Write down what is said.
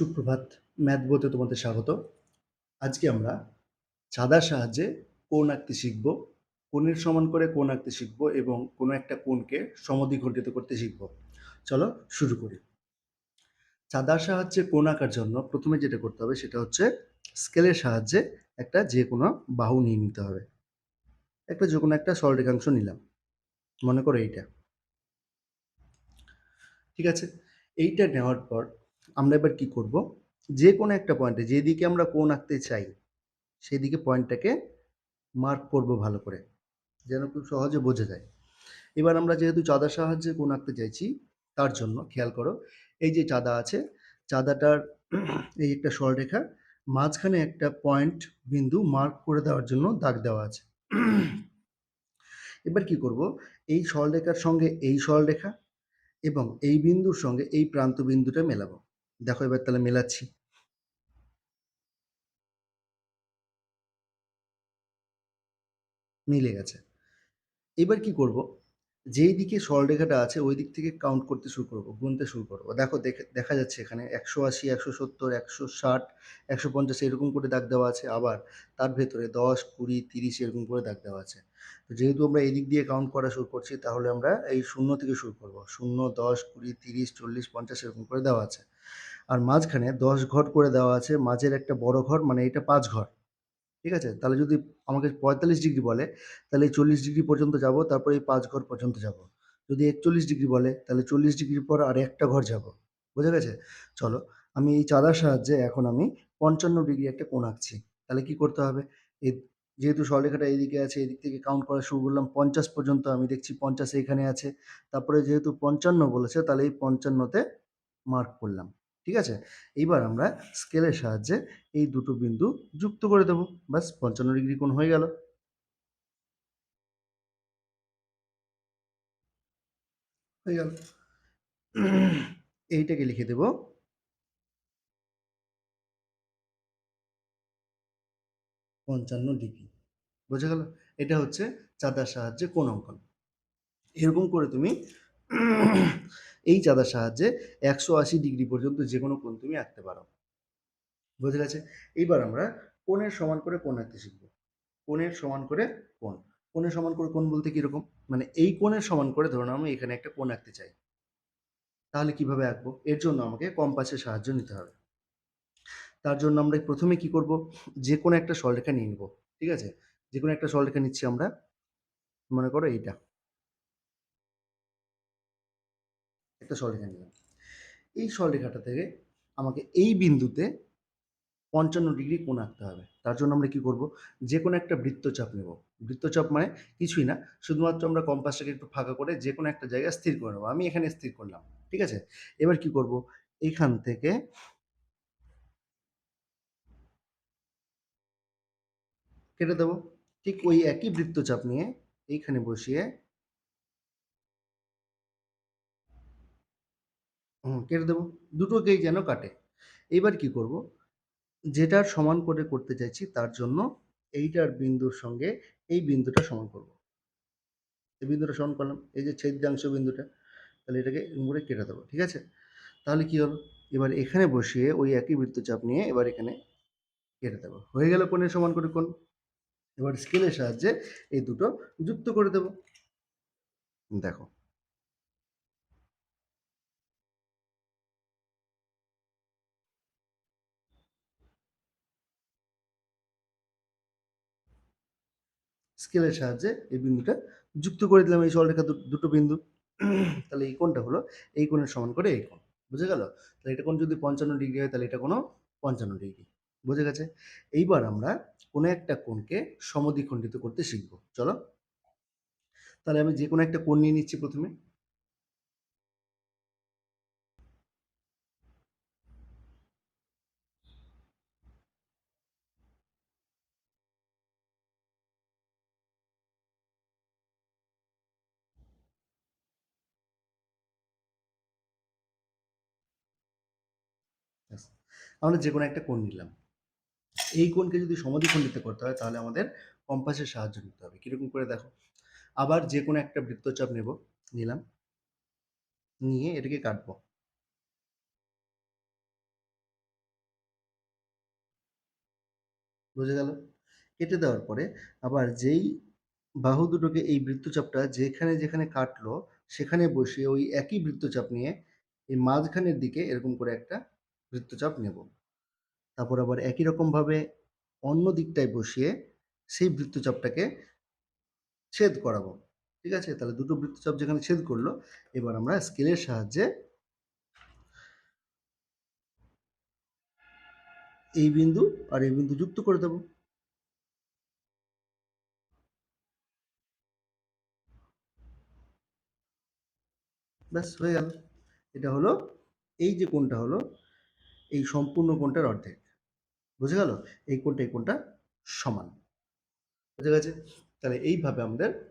সুপ্রভাত ম্যাথ বইতে তোমাদের স্বাগত। আজকে আমরা চাঁদার সাহায্যে কোন আঁকতে শিখব, কোণের সমান করে কোন আঁকতে শিখব এবং কোনো একটা কোণকে সমদ্বিখণ্ডিত করতে শিখব। চলো শুরু করি। চাঁদার সাহায্যে কোণ আঁকার জন্য প্রথমে যেটা করতে হবে সেটা হচ্ছে স্কেলের সাহায্যে একটা যে কোনো বাহু নিয়ে নিতে হবে। একটা যে কোনো একটা সরলরেখাংশ নিলাম। মনে করো এইটা। ঠিক আছে? এইটা নেওয়ার পর আমরা এবার কি করব? যে কোনো একটা পয়েন্টে যেদিকে আমরা কোণ আঁকতে চাই, সেদিকে পয়েন্টটাকে মার্ক করব ভালো করে, যেন খুব সহজে বোঝা যায়। এবার আমরা যেহেতু চাঁদার সাহায্যে কোণ আঁকতে চাইছি, তার জন্য খেয়াল করো, এই যে চাঁদা আছে, চাঁদাটার এই একটা সরলরেখা মাঝখানে একটা পয়েন্ট বিন্দু মার্ক করে দেওয়ার জন্য দাগ দেওয়া আছে। এবার কি করব? এই সরলরেখার সঙ্গে এই সরলরেখা এবং এই বিন্দুর সঙ্গে এই প্রান্ত বিন্দুটা মেলাবো। দেখো এবার তাহলে মেলাচ্ছি। মিলে গেছে। এবার কি করব? যেই দিকে সরলরেখাটা আছে, ওই দিক থেকে কাউন্ট করতে শুরু করব, গুনতে শুরু করব। দেখো দেখে যাচ্ছে এখানে একশো আশি, একশো সত্তর, একশো ষাট, একশো পঞ্চাশ এরকম করে দাগ দেওয়া আছে। আবার তার ভেতরে দশ, কুড়ি, তিরিশ এরকম করে দাগ দেওয়া আছে। তো যেহেতু আমরা এই দিক দিয়ে কাউন্ট করা শুরু করছি, তাহলে আমরা এই শূন্য থেকে শুরু করব। শূন্য, দশ, কুড়ি, তিরিশ, চল্লিশ, পঞ্চাশ এরকম করে দেওয়া আছে। আর মাঝখানে দশ ঘর করে দেওয়া আছে, মাঝের একটা বড় ঘর মানে এটা পাঁচ ঘর। ঠিক আছে? তাহলে যদি আমাকে পঁয়তাল্লিশ ডিগ্রি বলে, তাহলে এই চল্লিশ ডিগ্রি পর্যন্ত যাব, তারপরে এই পাঁচ ঘর পর্যন্ত যাব। যদি একচল্লিশ ডিগ্রি বলে, তাহলে চল্লিশ ডিগ্রির পর আর একটা ঘর যাব। বোঝা গেছে? চলো, আমি এই চাঁদার সাহায্যে এখন আমি পঞ্চান্ন ডিগ্রি একটা কোণ আঁকছি। তাহলে কি করতে হবে? এই যেহেতু সরলেখাটা এইদিকে আছে, এদিক থেকে কাউন্ট করা শুরু করলাম, পঞ্চাশ পর্যন্ত আমি দেখছি, পঞ্চাশ এখানে আছে। তারপরে যেহেতু পঞ্চান্ন বলেছে, তাহলে এই পঞ্চান্নতে মার্ক করলাম। ঠিক আছে? এইবার আমরা স্কেলের সাহায্যে এই দুটো বিন্দু যুক্ত করে দেবো। ব্যাস, পঞ্চান্ন ডিগ্রি কোণ হয়ে গেল। হয়ে গেল। এইটাকে লিখে দেব। পঞ্চান্ন ডিগ্রি। বোঝা গেল? এটা হচ্ছে চাঁদার সাহায্যে কোন অঙ্কন। এরকম করে তুমি এই চাঁদার সাহায্যে একশো আশি ডিগ্রি পর্যন্ত যে কোনো কোণ তুমি আঁকতে পারো। বুঝে গেছে? এইবার আমরা কোণের সমান করে কোণ আঁকতে শিখব। কোণের সমান করে কোণ। কোণের সমান করে কোণ বলতে কীরকম? মানে এই কোণের সমান করে ধরুন আমি এখানে একটা কোণ আঁকতে চাই। তাহলে কীভাবে আঁকবো? এর জন্য আমাকে কম্পাসের সাহায্য নিতে হবে। তার জন্য আমরা প্রথমে কি করব? যে কোনো একটা সরলরেখা নিয়ে নেব। ঠিক আছে? যে কোনো একটা সরলরেখা নিচ্ছি আমরা। মনে করো এইটা। একটা সরলরেখা নিলাম। এই সরলরেখাটা থেকে আমাকে এই বিন্দুতে পঞ্চান্ন ডিগ্রি কোণ আঁকতে হবে। তার জন্য আমরা কি করব? যে কোনো একটা বৃত্তচাপ নেব। বৃত্তচাপ মানে কিছুই না, শুধুমাত্র আমরা কম্পাসটাকে একটু ফাঁকা করে যে কোনো একটা জায়গায় স্থির করে নেব। আমি এখানে স্থির করলাম, ঠিক আছে? এবার কি করব? এইখান থেকে কেটে দেবো। ঠিক ওই একই বৃত্তচাপ নিয়ে এইখানে বসিয়ে হুম, কেটে দেবো। দুটোকেই যেন কাটে। এবার কি করব? যেটার সমান করে করতে চাইছি তার জন্য এইটার বিন্দুর সঙ্গে এই বিন্দুটা সমান করব। এই বিন্দুটা সমান করলাম, এই যে ছেদ্যাংশ বিন্দুটা, তাহলে এটাকে করে কেটে দেবো, ঠিক আছে? তাহলে কি হলো এবার এখানে বসিয়ে ওই একই বৃত্তচাপ নিয়ে এবার এখানে কেটে দেবো। হয়ে গেল কোণের সমান করে কোণ। এবার স্কেলের সাহায্যে এই দুটো যুক্ত করে দেব। দেখো স্কেলের সাহায্যে এই বিন্দুটা যুক্ত করে দিলাম, এই সরলরেখা দুটো বিন্দু। তাহলে এই কোণটা হলো এই কোণের সমান করে এই কোণ। বুঝে গেল? তাহলে এটা কোন যদি পঞ্চান্ন ডিগ্রি হয়, তাহলে এটা কোনো পঞ্চান্ন ডিগ্রি। বুঝে গেছে? এইবার আমরা কোনো একটা কোণকে সমদ্বিখণ্ডিত করতে শিখব। চলো? তাহলে আমি যে কোনো একটা কোণ নিয়ে নিচ্ছি প্রথমে। আমরা যে কোনো একটা কোণ নিলাম। এই কোণকে যদি সমাধিখণ্ডিত করতে হয়, তাহলে আমাদের কম্পাসের সাহায্য নিতে হবে। কীরকম করে দেখো? আবার যে কোনো একটা বৃত্তচাপ নেব, নিলাম। নিয়ে এটাকে কাটব। বুঝে গেল? কেটে দেওয়ার পরে আবার যেই বাহু দুটোকে এই বৃত্তচাপটা যেখানে যেখানে কাটলো, সেখানে বসে ওই একই বৃত্তচাপ নিয়ে এই মাঝখানের দিকে এরকম করে একটা বৃত্তচাপ নেব। তারপর আবার একই রকমভাবে অন্য দিকটায় বসিয়ে সেই বৃত্তচাপটাকে ছেদ করাবো। ঠিক আছে? তাহলে দুটো বৃত্তচাপ যেখানে ছেদ করল, এবার আমরা স্কেলের সাহায্যে এই বিন্দু আর এই বিন্দু যুক্ত করে দেবো। ব্যাস, হয়ে গেল। এটা হলো, এই যে কোনটা হলো এই সম্পূর্ণ কোণটার অর্ধেক। বুঝে গেল? এই কোণটা এই কোণটা সমান। বুঝে গেছে? তাহলে এইভাবে আমাদের